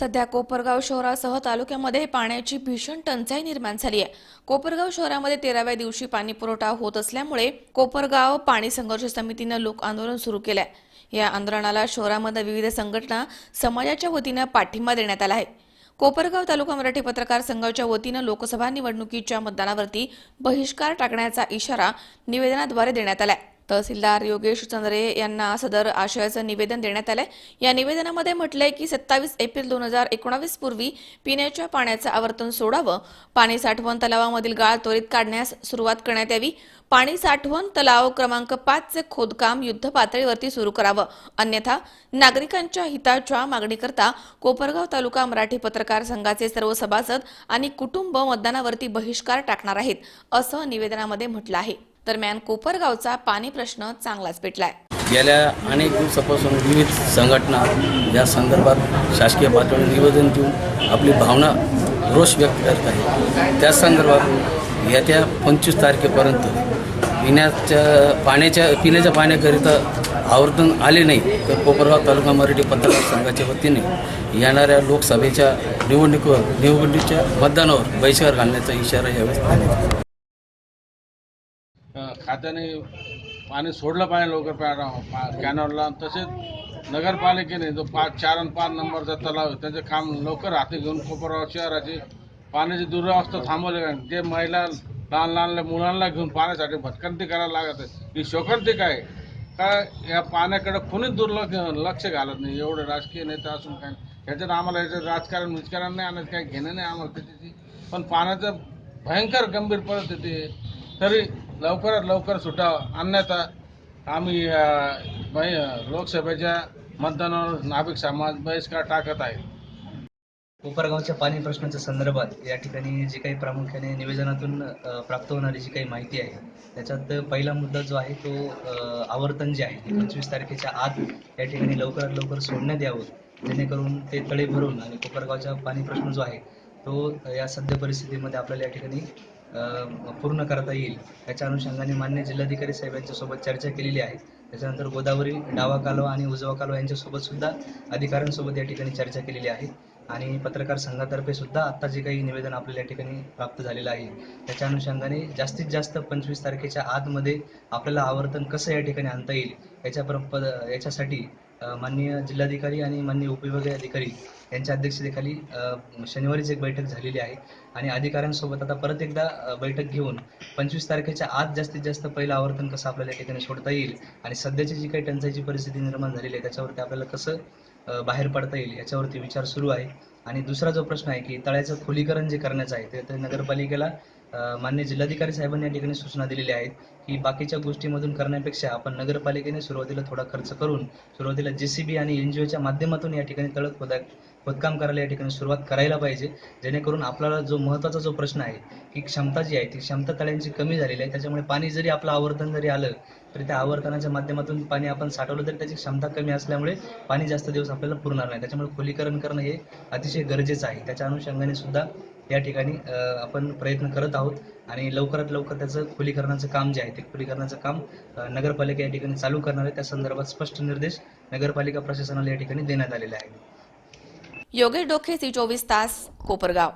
सध्या कोपरगाव शहरासह तालुक्यामध्ये पाण्याची भीषण टंचाई निर्माण झाली आहे. कोपरगाव शहरामध्ये तेराव्या दिवशी पाणी पुरवठा होत असल्यामुळे कोपरगाव पाणी संघर्ष समितीनं लोक आंदोलन सुरू केलंय. या आंदोलनाला शहरामध्ये विविध संघटना समाजाच्या वतीनं पाठिंबा देण्यात आला आहे. कोपरगाव तालुका मराठी पत्रकार संघाच्या वतीनं लोकसभा निवडणुकीच्या मतदानावरती बहिष्कार टाकण्याचा इशारा निवेदनाद्वारे देण्यात आला आहे तहसीलदार योगेश चंद्रे यांना सदर आशयाचं निवेदन देण्यात आलंय. या निवेदनामध्ये म्हटलंय की सत्तावीस एप्रिल दोन हजार एकोणावीस पूर्वी पिण्याच्या पाण्याचं आवर्तन सोडावं. पाणी साठवण तलावामधील गाळ त्वरित काढण्यास सुरुवात करण्यात यावी. पाणी साठवण तलाव क्रमांक पाचचे खोदकाम युद्ध पातळीवरती सुरू करावं. अन्यथा नागरिकांच्या हिताच्या मागणीकरता कोपरगाव तालुका मराठी पत्रकार संघाचे सर्व सभासद आणि कुटुंब मतदानावरती बहिष्कार टाकणार आहेत असं निवेदनामध्ये म्हटलं आहे. दरम्यान कोपरगावचा पाणी प्रश्न चांगलाच पेटलाय. गेल्या अनेक दिवसापासून विविध संघटना या संदर्भात शासकीय पातळीवर निवेदन देऊन आपली भावना रोष व्यक्त करत आहे त्या संदर्भात येत्या पंचवीस तारखेपर्यंत पिण्याच्या पाण्याच्या पिण्याच्या पाण्याकरिता आवर्तन आले नाही तर कोपरगाव तालुका मराठी पत्रकार संघाच्या वतीने येणाऱ्या लोकसभेच्या निवडणुकीवर निवडणुकीच्या मतदानावर बहिष्कार घालण्याचा इशारा यावेळेस खात्याने पाणी सोडलं पाहिजे लवकर पा- कॅनॉलला. तसेच नगरपालिकेने जो पाच चार आणि पाच नंबरचा तलाव आहे, त्याचे काम लवकर हाती घेऊन कोपरगाव शहराची पाण्याची दुरावस्था थांबवली कारण जे महिला लहान लहान मुलांना घेऊन पाण्यासाठी भटकंती करायला लागत आहे ही शोकंती काय? का या पाण्याकडे कोणीच दुर्लक्ष लक्ष घालत नाही? एवढे राजकीय नेता असून काय? ह्याच्यात आम्हाला ह्याचं राजकारण विजकारण नाही आणत काही घेणं नाही आम्हाला. त्याची पण पाण्याचं भयंकर गंभीर परिस्थिती आहे. तरी लवकरात लवकर सुटावं अन्यथा आम्ही लोकसभेच्या मतदानावर नाभिक समाज बहिष्कार टाकत आहे. कोपरगावच्या पाणी प्रश्नाच्या संदर्भात या ठिकाणी जे काही प्रामुख्याने निवेदनातून प्राप्त होणारी जी काही माहिती आहे त्याच्यात पहिला मुद्दा जो आहे तो आवर्तन जे आहे पंचवीस तारखेच्या आत या ठिकाणी लवकरात लवकर सोडण्यात यावं जेणेकरून ते तळे भरून आणि कोपरगावचा पाणी प्रश्न जो आहे तो या सद्य परिस्थितीमध्ये आपल्याला या ठिकाणी पूर्ण करता येईल. त्याच्या अनुषंगाने मान्य जिल्हाधिकारी साहेब यांच्यासोबत चर्चा केलेली आहे. त्याच्यानंतर गोदावरी डावा कालवा आणि उजवा कालवा यांच्यासोबत सुद्धा अधिकाऱ्यांसोबत या ठिकाणी चर्चा केलेली आहे. आणि पत्रकार संघातर्फे सुद्धा आता जे काही निवेदन आपल्याला या ठिकाणी प्राप्त झालेलं आहे त्याच्या अनुषंगाने जास्तीत जास्त पंचवीस तारखेच्या आतमध्ये आपल्याला आवर्तन कसं या ठिकाणी आणता येईल याच्या पद याच्यासाठी माननीय जिल्हाधिकारी आणि माननीय उपविभागीय अधिकारी यांच्या अध्यक्षतेखाली शनिवारीच एक बैठक झालेली आहे. आणि अधिकाऱ्यांसोबत आता परत एकदा बैठक घेऊन पंचवीस तारखेच्या आत जास्तीत जास्त पहिलं आवर्तन कसं आपल्याला या ठिकाणी सोडता येईल आणि सध्याची जी काही टंचाईची परिस्थिती निर्माण झालेली आहे त्याच्यावरती आपल्याला कसं बाहेर पडता येईल याच्यावरती विचार सुरू आहे. आणि दुसरा जो प्रश्न आहे की तळ्याचं खोलीकरण जे करण्याचं आहे ते तर नगरपालिकेला मान्य जिल्हाधिकारी साहेबांनी या ठिकाणी सूचना दिलेल्या आहेत की बाकीच्या गोष्टीमधून करण्यापेक्षा आपण नगरपालिकेने सुरुवातीला थोडा खर्च करून सुरुवातीला जे सी बी आणि एन जी ओच्या माध्यमातून या ठिकाणी तळत खोदा खोदकाम करायला या ठिकाणी सुरुवात करायला पाहिजे. जेणेकरून आपल्याला जो महत्त्वाचा जो प्रश्न आहे की क्षमता जी आहे ती क्षमता तळ्यांची कमी झालेली आहे. त्याच्यामुळे पाणी जरी आपलं आवर्तन जरी आलं तरी त्या आवर्तनाच्या माध्यमातून पाणी आपण साठवलं तरी त्याची क्षमता कमी असल्यामुळे पाणी जास्त दिवस आपल्याला पुरणार नाही. त्याच्यामुळे खोलीकरण करणं हे अतिशय गरजेचं आहे. त्याच्या अनुषंगाने सुद्धा या ठिकाणी आपण प्रयत्न करत आहोत आणि लवकरात लवकर त्याचं खुलीकरणाचं काम जे आहे ते खुलीकरणाचं काम नगरपालिका या ठिकाणी चालू करणार आहे. त्या संदर्भात स्पष्ट निर्देश नगरपालिका प्रशासनाला या ठिकाणी देण्यात आलेले आहेत. योगेश डोखे सी चोवीस तास कोपरगाव.